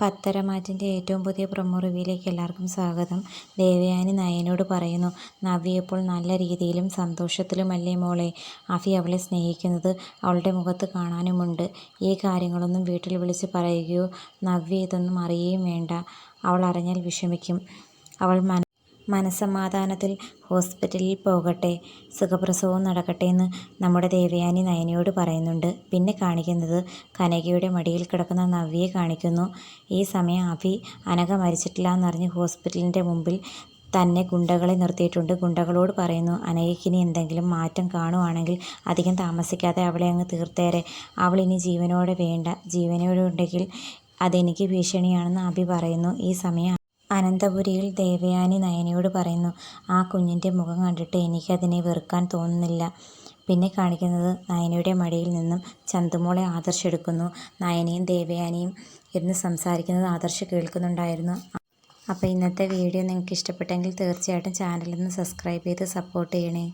പത്തരമാറ്റിന്റെ ഏറ്റവും പുതിയ പ്രൊമോ റിവ്യൂയിലേക്ക് എല്ലാവർക്കും സ്വാഗതം. ദേവയാനി നയനോട് പറയുന്നു നവ്യ ഇപ്പോൾ നല്ല രീതിയിലും സന്തോഷത്തിലുമല്ലേ മോളെ? അഫി അവളെ സ്നേഹിക്കുന്നത് അവളുടെ മുഖത്ത് കാണാനുമുണ്ട്. ഈ കാര്യങ്ങളൊന്നും വീട്ടിൽ വിളിച്ച് പറയുകയോ നവ്യ ഇതൊന്നും അറിയുകയും വേണ്ട. അവൾ അറിഞ്ഞാൽ വിഷമിക്കും. അവൾ മന മനസ്സമാധാനത്തിൽ ഹോസ്പിറ്റലിൽ പോകട്ടെ സുഖപ്രസവവും നടക്കട്ടെ എന്ന് നമ്മുടെ ദേവയാനി നയനയോട് പറയുന്നുണ്ട്. പിന്നെ കാണിക്കുന്നത് കനകയുടെ മടിയിൽ കിടക്കുന്ന നവ്യയെ കാണിക്കുന്നു. ഈ സമയം അഭി അനഘ മരിച്ചിട്ടില്ല എന്നറിഞ്ഞ് ഹോസ്പിറ്റലിന്റെ മുമ്പിൽ തന്നെ ഗുണ്ടകളെ നിർത്തിയിട്ടുണ്ട്. ഗുണ്ടകളോട് പറയുന്നു അനഘയ്ക്കിനി എന്തെങ്കിലും മാറ്റം കാണുവാണെങ്കിൽ അധികം താമസിക്കാതെ അവളെ അങ്ങ് തീർത്തേരെ. അവൾ ഇനി ജീവനോടെ വേണ്ട ജീവനോടെ ഉണ്ടെങ്കിൽ അതെനിക്ക് ഭീഷണിയാണെന്ന് അഭി പറയുന്നു. ഈ സമയം അനന്തപുരിയിൽ ദേവയാനി നയനയോട് പറയുന്നു ആ കുഞ്ഞിന്റെ മുഖം കണ്ടിട്ട് എനിക്കതിനെ വെറുക്കാൻ തോന്നുന്നില്ല. പിന്നെ കാണിക്കുന്നത് നയനയുടെ മടിയിൽ നിന്നും ചന്തുമോളെ ആദർശ് എടുക്കുന്നു നയനയും ദേവയാനിയും ഇരുന്ന് സംസാരിക്കുന്നത് ആദർശ് കേൾക്കുന്നുണ്ടായിരുന്നു. അപ്പോൾ ഇന്നത്തെ വീഡിയോ നിങ്ങൾക്ക് ഇഷ്ടപ്പെട്ടെങ്കിൽ തീർച്ചയായിട്ടും ചാനലൊന്ന് സബ്സ്ക്രൈബ് ചെയ്ത് സപ്പോർട്ട് ചെയ്യണേ.